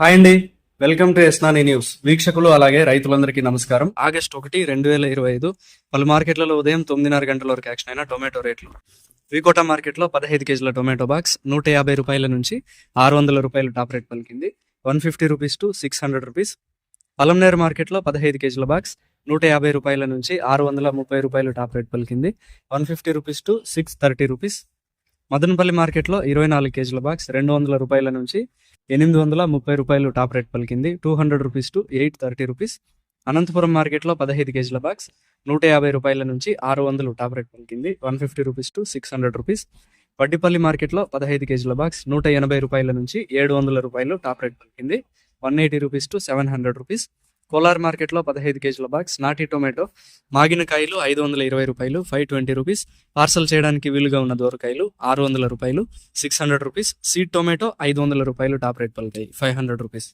Hi అండి. Welcome to ఎస్నాని news. వీక్షకులు అలాగే రైతులందరికీ నమస్కారం. ఆగస్ట్ ఒకటి రెండు వేల ఇరవై ఐదు పలు మార్కెట్లలో ఉదయం తొమ్మిదిన్నర గంటల వరకు యాక్షన్ అయిన టొమాటో రేట్లు. వికోటా మార్కెట్లో పదహైదు కేజీల టొమాటో బాక్స్ నూట యాభై రూపాయల నుంచి ఆరు వందల రూపాయలు టాప్ రేట్ పలికింది. One fifty rupees to six hundred rupees. Palamaneru మార్కెట్లో పదహైదు కేజీల బాక్స్ నూట యాభై రూపాయల నుంచి ఆరు వందల ముప్పై రూపాయలు టాప్ రేట్ పలికింది. One fifty rupees to six thirty rupees. Madanapalle మార్కెట్లో ఇరవై నాలుగు కేజీల బాక్స్ రెండు వందల రూపాయల నుంచి ఎనిమిది వందల ముప్పై రూపాయలు టాప్ రేట్ పలికింది. Two hundred rupees to eight thirty rupees. Anantapur మార్కెట్లో పదహైదు కేజీల బాక్స్ నూట యాభై రూపాయల నుంచి ఆరు వందలు టాప్ రేట్ పలికింది. One fifty rupees to six hundred rupees. Vaddipalli మార్కెట్లో పదహైదు కేజీల బాక్స్ నూట ఎనభై రూపాయల నుంచి ఏడు వందల రూపాయలు టాప్ రేట్ పలికింది. One eighty rupees to seven hundred rupees. Kolar మార్కెట్లో పదహైదు కేజీల బాక్స్ నాటి టొమాటో మాగిన కాయలు ఐదు వందల ఇరవై రూపాయలు ఫైవ్ ట్వంటీ రూపీస్. పార్సల్ చేయడానికి వీలుగా ఉన్న దోరకాయలు ఆరు వందల రూపాయలు six hundred rupees. Seed tomato ఐదు వందల రూపాయలు టాప్ రేట్ పలుకాయి ఫైవ్ హండ్రెడ్ రూపీస్.